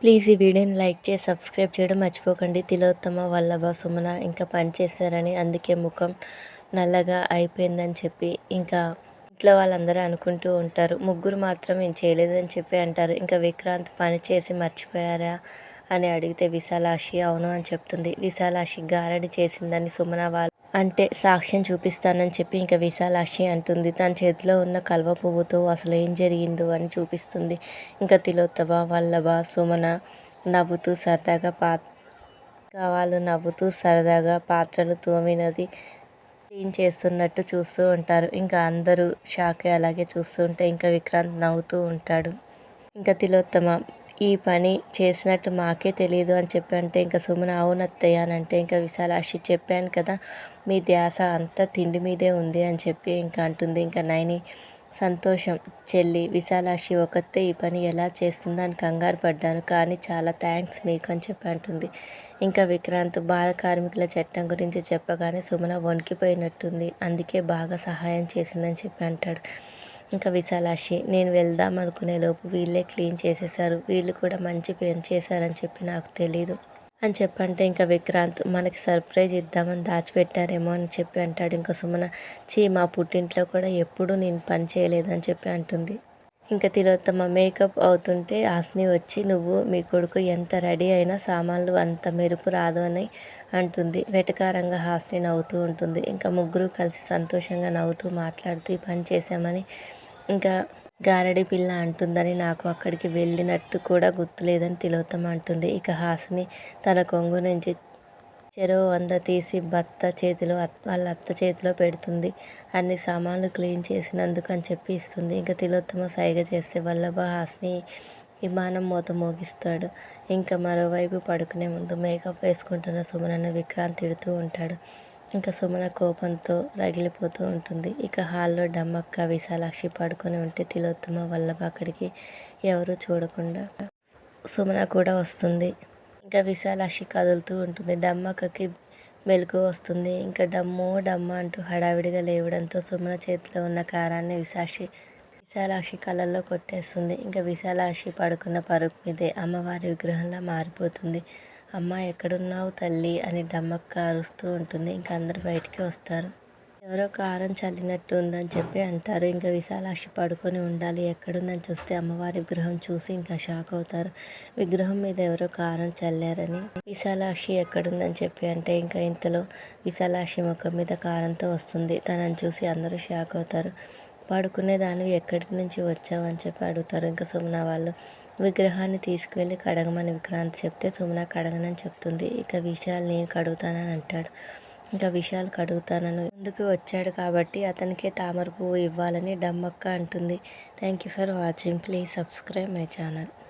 Please ఈ వీడియోని like చేసి సబ్స్క్రైబ్ చేయడం మర్చిపోకండి. తిలోత్తమ వల్లభ సుమన ఇంకా పనిచేశారని అందుకే ముఖం నల్లగా అయిపోయిందని చెప్పి ఇంకా ఇంట్లో వాళ్ళందరూ అనుకుంటూ ఉంటారు. ముగ్గురు మాత్రం ఏం చేయలేదని చెప్పి అంటారు. ఇంకా విక్రాంత్ పని చేసి మర్చిపోయారా? అని అడిగితే విశాలాక్షి అవును అని చెప్తుంది. విశాలాక్షి గారడి చేసిందని సుమన వాళ్ళు అంటే సాక్ష్యం చూపిస్తానని చెప్పి ఇంకా విశాలాక్షి అంటుంది. తన చేతిలో ఉన్న కల్వ పువ్వుతో అసలు ఏం జరిగిందో అని చూపిస్తుంది. ఇంకా తిలోత్తమ వల్లభ సుమన నవ్వుతూ సరదాగా పా వాళ్ళు నవ్వుతూ సరదాగా పాత్రలు తోమినది క్లీన్ చేస్తున్నట్టు చూస్తూ ఉంటారు. ఇంకా అందరూ షాక్ అలాగే చూస్తూ ఉంటే ఇంకా విక్రాంత్ నవ్వుతూ ఉంటాడు. ఇంకా తిలోత్తమ ఈ పని చేసినట్టు మాకే తెలియదు అని చెప్పి అంటే ఇంకా సుమన అవునత్తయ్య అని అంటే ఇంకా విశాలాక్షి చెప్పాను కదా మీ ధ్యాస అంతా తిండి మీదే ఉంది అని చెప్పి ఇంకా అంటుంది. ఇంకా నైని సంతోషం చెల్లి విశాలాక్షి ఒకతే ఈ పని ఎలా చేస్తుందని కంగారు పడ్డాను. కానీ చాలా థ్యాంక్స్ మీకు అని చెప్పి అంటుంది. ఇంకా విక్రాంత్ బాల కార్మికుల చట్టం గురించి చెప్పగానే సుమన వణికిపోయినట్టుంది అందుకే బాగా సహాయం చేసిందని చెప్పి అంటాడు. ఇంకా విశాలాక్షి నేను వెళ్దాం అనుకునే లోపు వీళ్ళే క్లీన్ చేసేసారు వీళ్ళు కూడా మంచి పని చేశారని చెప్పి నాకు తెలీదు. అని చెప్పంటే ఇంకా విక్రాంత్ మనకి సర్ప్రైజ్ ఇద్దామని దాచిపెట్టారేమో అని చెప్పి అంటాడు ఇంకా సుమన. చీ మా పుట్టింట్లో కూడా ఎప్పుడూ నేను పని చేయలేదని చెప్పి అంటుంది. ఇంకా తిలోత్తమ మేకప్ అవుతుంటే హాస్ని వచ్చి నువ్వు మీ కొడుకు ఎంత రెడీ అయినా సామాన్లు అంత మెరుపు రాదు అని అంటుంది. వెటకారంగా హాస్ని నవ్వుతూ ఉంటుంది. ఇంకా ముగ్గురు కలిసి సంతోషంగా నవ్వుతూ మాట్లాడుతూ ఈ పని చేశామని ఇంకా గారడి పిల్ల అంటుందని నాకు అక్కడికి వెళ్ళినట్టు కూడా గుర్తులేదని తిలోత్తమ అంటుంది. ఇక హాసిని తన కొంగు నుంచి చెరువు వంద తీసి భర్త చేతిలో వాళ్ళ అత్త చేతిలో పెడుతుంది. అన్ని సామాన్లు క్లీన్ చేసినందుకు అని చెప్పి ఇస్తుంది. ఇంకా తిలోత్తమ సైగ చేస్తే వల్లభ హాస్ని విమానం మూత మోగిస్తాడు. ఇంకా మరోవైపు పడుకునే ముందు మేకప్ వేసుకుంటున్న సుమనన్న విక్రాంత్ తిడుతూ ఉంటాడు. ఇంకా సుమన కోపంతో రగిలిపోతూ ఉంటుంది. ఇక హాల్లో డమ్మక్క విశాలాక్షి పడుకొని ఉంటే తిలోత్తమ వల్లభ అక్కడికి ఎవరు చూడకుండా సుమన కూడా వస్తుంది. ఇంకా విశాలాక్షి కదులుతూ ఉంటుంది. డమ్మక్కకి మెలకు వస్తుంది. ఇంకా డమ్ము డమ్మ అంటూ హడావిడిగా లేవడంతో సుమన చేతిలో ఉన్న కారాన్ని విశాక్షి విశాలాక్షి కళ్ళల్లో కొట్టేస్తుంది. ఇంకా విశాలాక్షి పడుకున్న పరుగు మీదే అమ్మవారి విగ్రహంలా మారిపోతుంది. అమ్మ ఎక్కడున్నావు తల్లి? అని డమ్మక్క అరుస్తూ ఉంటుంది. ఇంకా అందరు బయటికి వస్తారు. ఎవరో కారం చల్లినట్టు ఉందని చెప్పి అంటారు. ఇంకా విశాలాక్షి పడుకొని ఉండాలి. ఎక్కడుందని చూస్తే అమ్మవారి విగ్రహం చూసి ఇంకా షాక్ అవుతారు. విగ్రహం మీద ఎవరో కారం చల్లారని విశాలాక్షి ఎక్కడుందని చెప్పి అంటే ఇంకా ఇంతలో విశాలాక్షి ముఖం మీద కారంతో వస్తుంది. తనని చూసి అందరూ షాక్ అవుతారు. పడుకునే దానివి ఎక్కడి నుంచి వచ్చావని చెప్పి అడుగుతారు. ఇంకా సుమన వాళ్ళు విగ్రహాన్ని తీసుకువెళ్ళి కడగమని విక్రాంత్ చెప్తే సుమన కడగనని చెప్తుంది. ఇక విషయాలు నేను కడుగుతానని అంటాడు. ఇంకా విషయాలు కడుగుతానని ముందుకు వచ్చాడు కాబట్టి అతనికే తామర పువ్వు ఇవ్వాలని డమ్మక్క అంటుంది. Thank you for watching. Please subscribe my channel.